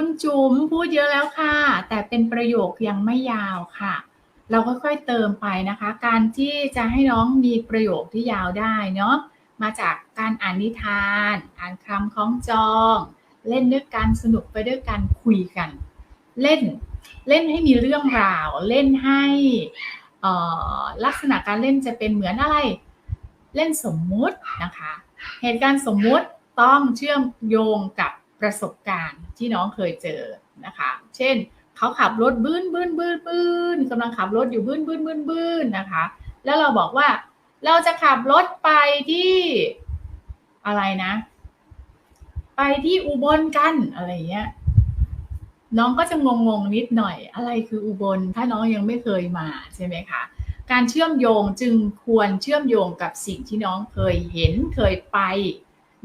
คุณจุ๋มพูดเยอะแล้วค่ะ แต่เป็นประโยคยังไม่ยาวค่ะ เราค่อยๆเติมไปนะคะ การที่จะให้น้องมีประโยคที่ยาวได้เนาะมาจากการอ่านนิทาน อ่านคำคล้องจอง เล่นด้วยกันสนุกไปด้วยกันคุยกัน เล่นเล่นให้มีเรื่องราว เล่นให้อ่อลักษณะการเล่นจะเป็นเหมือนอะไร เล่นสมมุตินะคะ เหตุการณ์สมมุติต้องเชื่อมโยงกับ ประสบการณ์ที่น้องเคยเจอนะคะ เช่นเขาขับรถบื้นบื้นบื้นบื้นกำลังขับรถอยู่บื้นบื้นบื้นบื้นนะคะ แล้วเราบอกว่าเราจะขับรถไปที่อะไรนะ ไปที่อุบลกันอะไรเงี้ยน้องก็จะงงงนิดหน่อย อะไรคืออุบล ถ้าน้องยังไม่เคยมาใช่ไหมคะ การเชื่อมโยงจึงควรเชื่อมโยงกับสิ่งที่น้องเคยเห็นเคยไป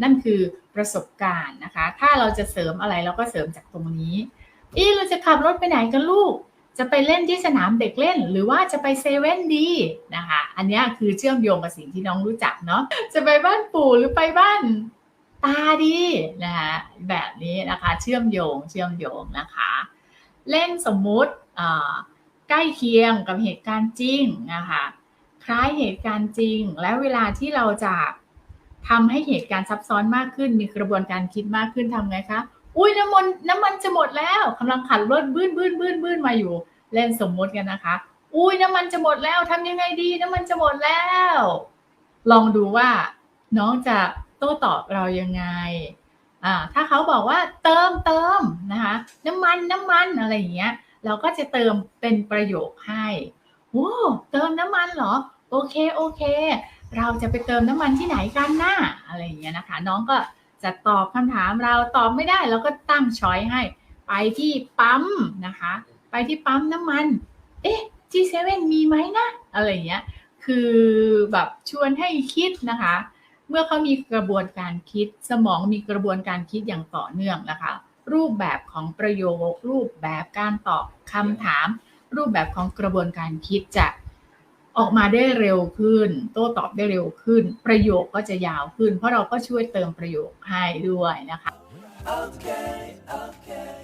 นั่นคือประสบการณ์นะคะ ถ้าเราจะเสริมอะไรเราก็เสริมจากตรงนี้อีเราจะขับรถไปไหนกันลูก จะไปเล่นที่สนามเด็กเล่น หรือว่าจะไปเซเว่นดีนะคะ อันนี้คือเชื่อมโยงกับสิ่งที่น้องรู้จักเนาะ จะไปบ้านปู่หรือไปบ้านตาดีนะคะแบบนี้นะคะเชื่อมโยงเชื่อมโยงนะคะ เล่นสมมุติใกล้เคียงกับเหตุการณ์จริงนะคะ คล้ายเหตุการณ์จริง และเวลาที่เราจะ ทำให้เหตุการณ์ซับซ้อนมากขึ้น มีกระบวนการคิดมากขึ้นทำไงคะ อุ้ยน้ำมันน้ำมันจะหมดแล้วกำลังขับรถบื้นบื้นบื้นบื้นมาอยู่ เล่นสมมติกันนะคะ อุ้ยน้ำมันจะหมดแล้วทำยังไงดี น้ำมันจะหมดแล้ว ลองดูว่าน้องจะโต้ตอบเรายังไงอ่าถ้าเขาบอกว่าเติมเติมนะคะน้ำมันน้ำมันอะไรอย่างเงี้ย เราก็จะเติมเป็นประโยคให้โอ้เติมน้ำมันเหรอ โอเคโอเค เราจะไปเติมน้ำมันที่ไหนกันนะ่ะอะไรอย่างเงี้ยนะคะ น้องก็จะตอบคำถามเราตอบไม่ได้เราก็ตั้งช้อยให้ ไปที่ปั๊มนะคะ ไปที่ปั๊มน้ำมัน เอ๊ะ G7 มีไหมนะอะไรอย่างเงี้ยคือแบบชวนให้คิดนะคะ เมื่อเขามีกระบวนการคิดสมองมีกระบวนการคิดอย่างต่อเนื่องนะคะ รูปแบบของประโยค รูปแบบการตอบคำถาม รูปแบบของกระบวนการคิดจะ ออกมาได้เร็วขึ้น โต้ตอบได้เร็วขึ้น ประโยคก็จะยาวขึ้น เพราะเราก็ช่วยเติมประโยคให้ด้วยนะคะ okay, okay.